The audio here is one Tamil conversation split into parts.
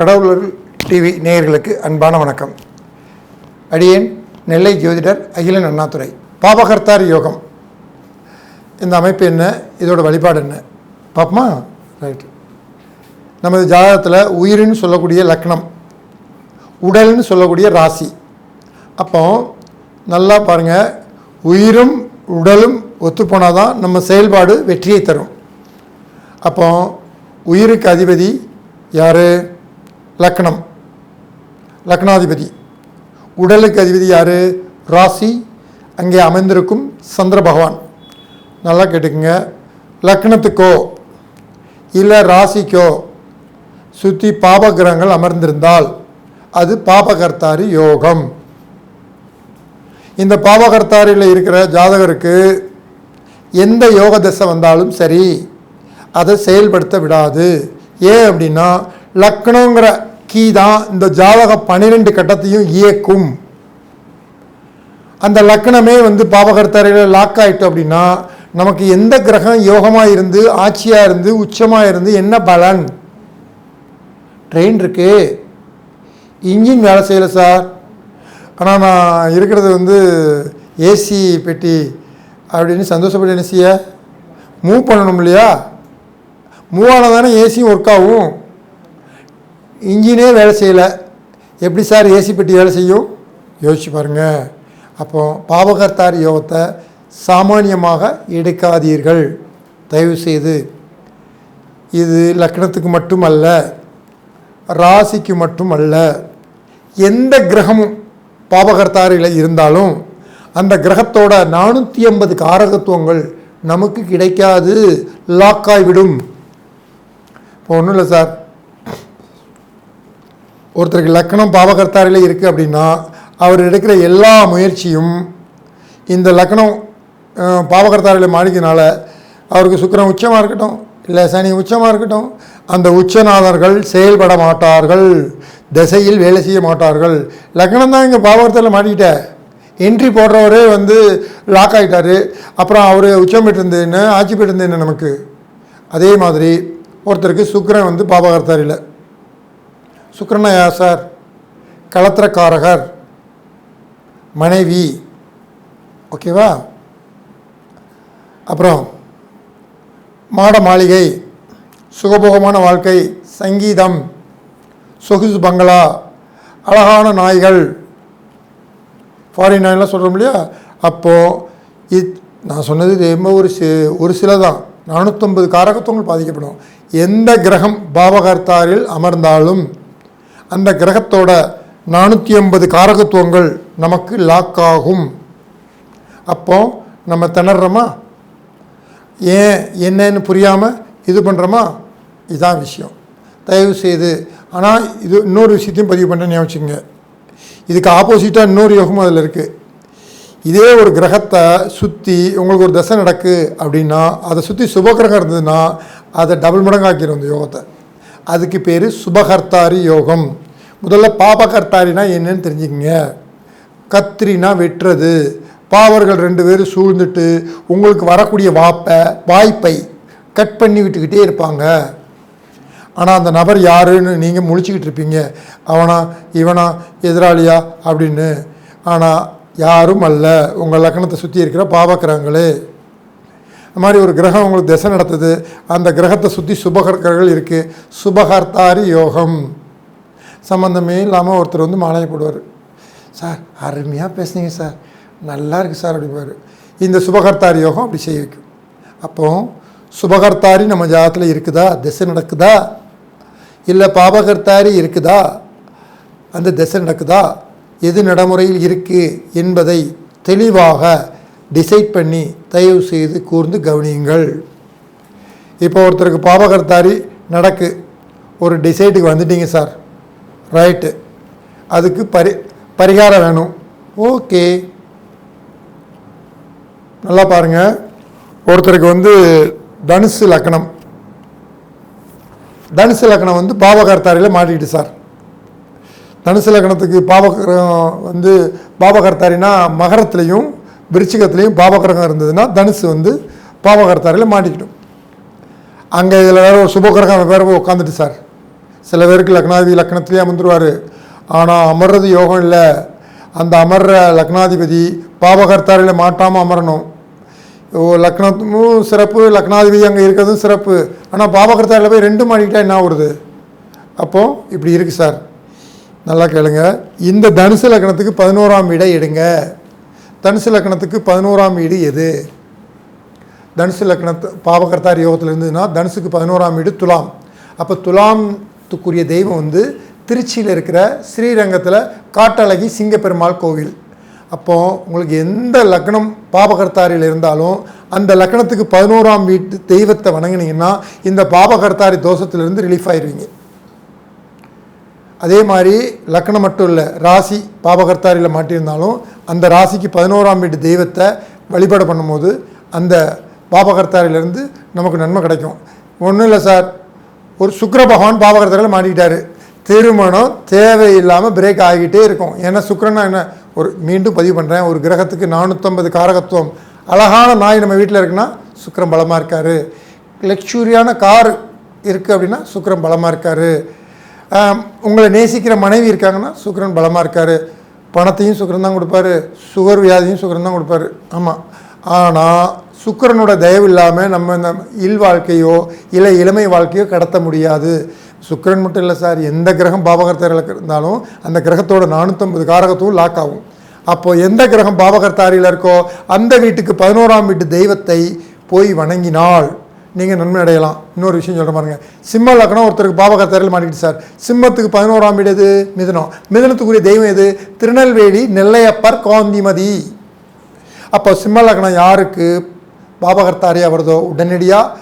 கடவுளர் டிவி நேயர்களுக்கு அன்பான வணக்கம். அடியேன் நெல்லை ஜோதிடர் அகிலன் அண்ணாதுரை. பாபகர்த்தார் யோகம். இந்த அமைப்பு என்ன? இதோட வழிபாடு என்ன? பாப்பமா? ரைட் நமது ஜாதகத்தில் உயிர்னு சொல்லக்கூடிய லக்னம் உடல்னு சொல்லக்கூடிய ராசி. அப்போ நல்லா பாருங்கள் உயிரும் உடலும் ஒத்துப்போனால் தான் நம்ம செயல்பாடு வெற்றியை தரும். அப்போ உயிருக்கு அதிபதி யார்? லக்னம். லக்னாதிபதி. உடலுக்கு அதிபதி யார்? ராசி. அங்கே அமைந்திருக்கும் சந்திர பகவான். நல்லா கேட்டுக்குங்க. லக்னத்துக்கோ இல்லை ராசிக்கோ சுற்றி பாபகிரகங்கள் அமர்ந்திருந்தால் அது பாபகர்த்தாரி யோகம். இந்த பாபகர்த்தாரியில் இருக்கிற ஜாதகருக்கு எந்த யோக தசை வந்தாலும் சரி அதை செயல்படுத்த விடாது. ஏன் அப்படின்னா லக்னங்கிற கீ தான் இந்த ஜாதக பன்னிரெண்டு கட்டத்தையும் இயக்கும். அந்த லக்னமே வந்து பாபகர்த்தரையில் லாக் ஆகிட்டு அப்படின்னா நமக்கு எந்த கிரகம் யோகமாக இருந்து ஆட்சியாக இருந்து உச்சமாக இருந்து என்ன பலன்? ட்ரெயின் இருக்கு. இன்ஜின் வேலை செய்யலை சார் ஆனால் நான் இருக்கிறது வந்து ஏசி பெட்டி அப்படின்னு சந்தோஷப்பட்டு என்ன செய்ய? மூவ் பண்ணணும் இல்லையா? மூவ் ஆனால் தானே ஏசியும் ஒர்க் ஆகும். இன்ஜினே வேலை செய்யலை. எப்படி சார் ஏசி பெட்டி வேலை செய்யும்? யோசிச்சு பாருங்கள் அப்போ பாவகர்த்தார் யோகத்தை சாமானியமாக எடுக்காதீர்கள். தயவு செய்து இது லக்னத்துக்கு மட்டும் அல்ல ராசிக்கு மட்டும் அல்ல எந்த கிரகமும் பாபகர்த்தாரில் இருந்தாலும் அந்த கிரகத்தோட நானூற்றி ஐம்பது காரகத்துவங்கள் நமக்கு கிடைக்காது லாக்காகிவிடும் இப்போ ஒன்றும் இல்லை சார். ஒருத்தருக்கு லக்கணம் பாவகர்த்தாரில் இருக்குது அப்படின்னா அவர் எடுக்கிற எல்லா முயற்சியும் இந்த லக்கணம் பாவகர்த்தாரில் மாறிக்கனால அவருக்கு சுக்கரம் உச்சமாக இருக்கட்டும் இல்லை சனி உச்சமாக இருக்கட்டும் அந்த உச்சநாதர்கள் செயல்பட மாட்டார்கள். திசையில் வேலை செய்ய மாட்டார்கள். லக்னம் தான் இங்கே பாவகர்த்தாரில் மாட்டிக்கிட்ட. என்ட்ரி போடுறவரே வந்து லாக் ஆகிட்டார் அப்புறம் அவர் உச்சம் பெற்றிருந்தேன்னு ஆட்சி பெற்றிருந்தேன்னு நமக்கு. அதே மாதிரி ஒருத்தருக்கு சுக்கரன் வந்து பாபகர்த்தாரில் யார் சார் களத்திரக்காரகர். மனைவி. ஓகேவா அப்புறம் மாட மாளிகை. சுகபோகமான வாழ்க்கை. சங்கீதம். சொகுசு பங்களா. அழகான நாய்கள். ஃபாரின் நாயெல்லாம் சொல்கிறோம் இல்லையா? அப்போது இத் நான் சொன்னது ரொம்ப ஒரு சி ஒரு சில தான். நானூற்றம்பது காரகத்துவங்கள் பாதிக்கப்படும். எந்த கிரகம் பாவகர்த்தாரில் அமர்ந்தாலும் அந்த கிரகத்தோட நானூற்றி ஐம்பது காரகத்துவங்கள் நமக்கு லாக் ஆகும் அப்போ நம்ம திணறோமா? ஏன் என்னன்னு புரியாமல் இது பண்ணுறோமா இதுதான் விஷயம். தயவு செய்து ஆனால் இது இன்னொரு விஷயத்தையும் பதிவு பண்ண யோசிச்சுங்க இதுக்கு ஆப்போசிட்டாக இன்னொரு யோகமும் அதில் இருக்குது இதே ஒரு கிரகத்தை சுற்றி உங்களுக்கு ஒரு தசை நடக்கு அப்படின்னா அதை சுற்றி சுபகிரகம் இருந்ததுன்னா அதை டபுள் மடங்காக்கிடும் அந்த யோகத்தை. அதுக்கு பேர் சுபகர்த்தாரி யோகம். முதல்ல பாபகர்த்தாரினா என்னன்னு தெரிஞ்சுக்கங்க. கத்திரினா வெட்டுறது. பாவர்கள் ரெண்டு பேரும் சூழ்ந்துட்டு உங்களுக்கு வரக்கூடிய வாப்பை வாய்ப்பை கட் பண்ணி விட்டுக்கிட்டே இருப்பாங்க. ஆனால் அந்த நபர் யாருன்னு நீங்கள் முழிச்சுக்கிட்டு இருப்பீங்க. அவனா இவனா எதிராளியா அப்படின்னு. ஆனால் யாரும் அல்ல. உங்கள் லக்கணத்தை சுற்றி இருக்கிற பாவக்கிரகங்களே இந்த மாதிரி ஒரு கிரகம் உங்களுக்கு திசை நடத்துது. அந்த கிரகத்தை சுற்றி சுபகர்கள் இருக்குது சுபகர்த்தாரி யோகம். சம்மந்தமே இல்லாமல் ஒருத்தர் வந்து மாலையை போடுவார். சார் அருமையாக பேசுனீங்க சார். நல்லா இருக்குது சார் அப்படிப்பார் இந்த சுபகர்த்தாரி யோகம் அப்படி செய்ய வைக்கும் அப்போது சுபகர்த்தாரி நம்ம ஜாதத்தில் இருக்குதா? திசை நடக்குதா? இல்லை பாபகர்த்தாரி இருக்குதா? அந்த திசை நடக்குதா? எது நடைமுறையில் இருக்குது என்பதை தெளிவாக டிசைட் பண்ணி தயவு செய்து கூர்ந்து கவனியுங்கள். இப்போ ஒருத்தருக்கு பாபகர்த்தாரி நடக்கு. ஒரு டிசைட்டுக்கு வந்துட்டீங்க சார் ரைட்டு அதுக்கு பரி பரிகாரம் வேணும். ஓகே நல்லா பாருங்கள் ஒருத்தருக்கு வந்து தனுசு லக்கணம். தனுசு லக்கணம் வந்து பாவகர்த்தாரியில் மாட்டிக்கிட்டு சார் தனுசு லக்கணத்துக்கு பாவகிரகம் வந்து பாவகர்த்தாரினா மகரத்துலேயும் விருச்சிகத்துலேயும் பாவகிரகம் இருந்ததுன்னா தனுசு வந்து பாவகர்த்தாரியில் மாட்டிக்கிட்டோம். அங்கே இதில் வேறு ஒரு சுபகிரகம் வேறு உட்காந்துட்டு சார். சில பேருக்கு லக்னாதிபதி லக்னத்திலே அமர்ந்துருவார். ஆனால் அமர்றது யோகம் இல்லை. அந்த அமர்ற லக்னாதிபதி பாவகர்த்தாரில் மாட்டாமல் அமரணும். ஓ லக்னமும் சிறப்பு லக்னாதிபதி அங்கே இருக்கிறதும் சிறப்பு. ஆனால் பாவகர்த்தாரில் போய் ரெண்டும் மாட்டிக்கிட்டால் என்ன வருது அப்போது இப்படி இருக்குது சார். நல்லா கேளுங்க. இந்த தனுசு லக்னத்துக்கு பதினோராம் விடை எடுங்க. தனுசு லக்னத்துக்கு பதினோராம் வீடு எது? தனுசு லக்னத்து பாவகர்த்தார் யோகத்தில் இருந்ததுன்னா தனுசுக்கு பதினோராம் வீடு துலாம். அப்போ துலாம்த்துக்குரிய தெய்வம் வந்து திருச்சியில் இருக்கிற ஸ்ரீரங்கத்தில் காட்டழகி சிங்கப்பெருமாள் கோவில். அப்போது உங்களுக்கு எந்த லக்னம் பாபகர்த்தாரியில் இருந்தாலும் அந்த லக்னத்துக்கு பதினோராம் வீட்டு தெய்வத்தை வணங்குனீங்கன்னா இந்த பாபகர்த்தாரி தோஷத்திலிருந்து ரிலீஃப் ஆயிடுவீங்க அதே மாதிரி லக்னம் மட்டும் இல்லை ராசி பாபகர்த்தாரியில் மாட்டியிருந்தாலும் அந்த ராசிக்கு பதினோராம் வீட்டு தெய்வத்தை வழிபாடு பண்ணும்போது அந்த பாபகர்த்தாரிலிருந்து நமக்கு நன்மை கிடைக்கும். ஒன்றும் இல்லை சார். ஒரு சுக்கர பகவான் பாபகர்த்தாரில் மாட்டிக்கிட்டார். திருமணம் தேவையில்லாமல் பிரேக் ஆகிட்டே இருக்கும். ஏன்னா சுக்கிரனா என்ன? ஒரு மீண்டும் பதிவு பண்ணுறேன் ஒரு கிரகத்துக்கு நானூற்றம்பது காரகத்துவம். அழகான நாய் நம்ம வீட்டில் இருக்குன்னா சுக்கரம் பலமாக இருக்கார். லக்ஸூரியான கார் இருக்குது அப்படின்னா சுக்கரம் பலமாக இருக்கார். உங்களை நேசிக்கிற மனைவி இருக்காங்கன்னா சுக்கிரன் பலமாக இருக்கார். பணத்தையும் சுக்கிரன் தான் கொடுப்பாரு சுகர் வியாதியும் சுக்கிரன் தான் கொடுப்பாரு. ஆமாம் ஆனால் சுக்கிரனோட தயவு இல்லாமல் நம்ம இந்த இல் வாழ்க்கையோ இல்லை இளமை வாழ்க்கையோ கடத்த முடியாது. சுக்கரன் மட்டும் இல்லை சார் எந்த கிரகம் பாபகர்த்தாரில் இருந்தாலும் அந்த கிரகத்தோட நானூற்றம்பது காரகத்தும் லாக் ஆகும். அப்போது எந்த கிரகம் பாபகர்த்தாரியில் இருக்கோ அந்த வீட்டுக்கு பதினோராம் வீட்டு தெய்வத்தை போய் வணங்கினால் நீங்கள் நன்மை அடையலாம். இன்னொரு விஷயம் சொல்கிற பாருங்க. சிம்ம லக்னம் ஒருத்தருக்கு பாபகர்த்தாரில் மாட்டிக்கிட்டு சார். சிம்மத்துக்கு பதினோராம் வீடு எது? மிதனம். மிதனத்துக்குரிய தெய்வம் எது? திருநெல்வேலி நெல்லையப்பர் காந்திமதி. அப்போ சிம்ம லக்னம் யாருக்கு? பாபகர்த்தாரியாக வருதோ உடனடியாக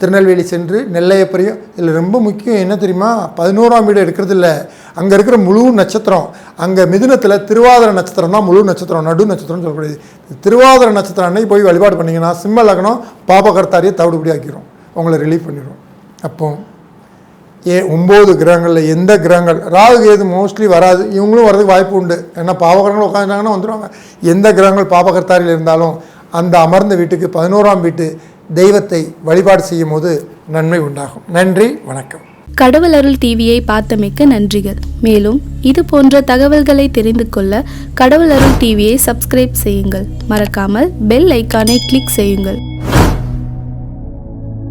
திருநெல்வேலி சென்று நெல்லையப்பரையும் இதில் ரொம்ப முக்கியம் என்ன தெரியுமா? பதினோராம் வீடு எடுக்கிறது இல்லை அங்கே இருக்கிற முழு நட்சத்திரம் அங்கே மிதுனத்தில் திருவாதிர நட்சத்திரம்னா முழு நட்சத்திரம் நடு நட்சத்திரம்னு சொல்லக்கூடியது திருவாதிர நட்சத்திரம் அன்னைக்கு போய் வழிபாடு பண்ணிங்கன்னா சிம்ம லக்னம் பாபகர்த்தாரியை தவிடுபடி ஆக்கிரும். உங்களை ரிலீஃப் பண்ணிடும் அப்போ ஏ ஒம்பது கிரகங்களில் எந்த கிரகங்கள்? ராகு கேது மோஸ்ட்லி வராது. இவங்களும் வரதுக்கு வாய்ப்பு உண்டு. ஏன்னா பாவகரங்கள் உட்காந்துட்டாங்கன்னா வந்துடுவாங்க எந்த கிரகங்கள் பாபகர்த்தாரியில் இருந்தாலும் அந்த அமர்ந்த வீட்டுக்கு பதினோராம் வீட்டு தெய்வத்தை வழிபாடு செய்யும் போது நன்மை உண்டாகும். நன்றி வணக்கம். கடவுள் அருள் டிவியை பார்த்தமைக்க நன்றிகள். மேலும் இது போன்ற தகவல்களை தெரிந்து கொள்ள கடவுள் அருள் டிவியை சப்ஸ்கிரைப் செய்யுங்கள். மறக்காமல் பெல் ஐக்கானை கிளிக் செய்யுங்கள்.